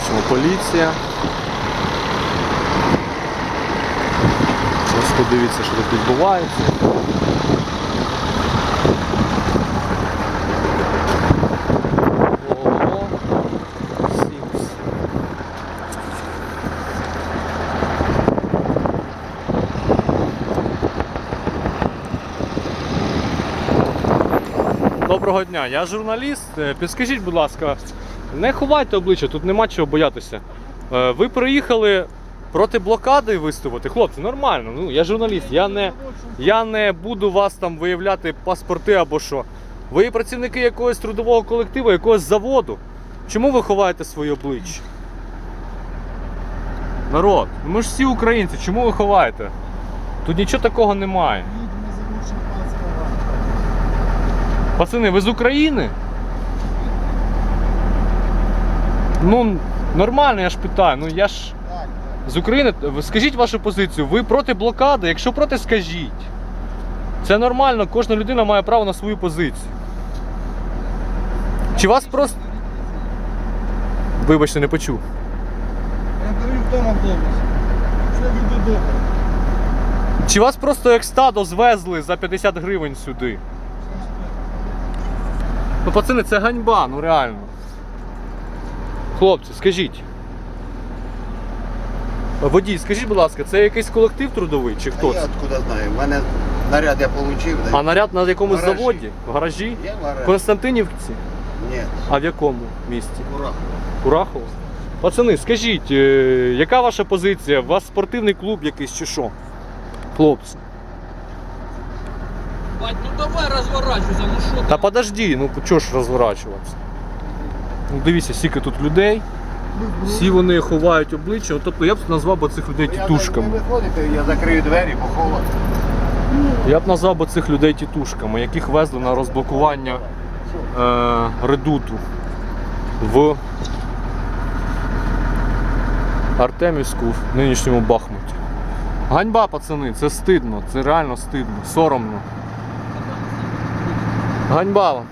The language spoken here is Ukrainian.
Бачимо поліція. Ось подивіться, що тут відбувається. Доброго дня, я журналіст. Е, Підскажіть, будь ласка, не ховайте обличчя, тут нема чого боятися. Е, Ви приїхали проти блокади виступити. Хлопці, нормально. Ну, я журналіст, я не, я не буду вас там виявляти паспорти або що. Ви працівники якогось трудового колективу, якогось заводу. Чому ви ховаєте своє обличчя? Народ, ну ми ж всі українці, чому ви ховаєте? Тут нічого такого немає. Пацани, ви з України? Ну, нормально, я ж питаю. Ну я ж з України. Скажіть вашу позицію. Ви проти блокади? Якщо проти, скажіть. Це нормально, кожна людина має право на свою позицію. Чи вас просто. Вибачте, не почув. Я даю вдома вдома. Що я добре? Чи вас просто як стадо звезли за 50 гривень сюди? Ну, пацани, це ганьба, ну реально. Хлопці, скажіть. Водій, скажіть, будь ласка, це якийсь колектив трудовий чи А хто я це? откуда знаю? У мене наряд я отримав. А наряд на якомусь Гаражі. заводі? В гаражі? Я в гаражі. Константинівці? Ні, А в якому місті? Курах. Курахово? Пацани, скажіть, е, яка ваша позиція? У вас спортивний клуб якийсь чи що? Хлопці. Бать, ну давай разворачивайся, ну что Та подожди, ну чого ж розворачуватися? Ну дивіться, скільки тут людей. Всі вони ховають обличчя. Тобто я б назвав би цих людей Я не тітушками. виходите, я закрию двері, бо холодно. Я б назвав би цих людей тітушками, яких везли на розблокування е, редуту в Артемівську в нинішньому Бахмуті. Ганьба, пацани, це стидно, це реально стидно, соромно. Ганьба вам.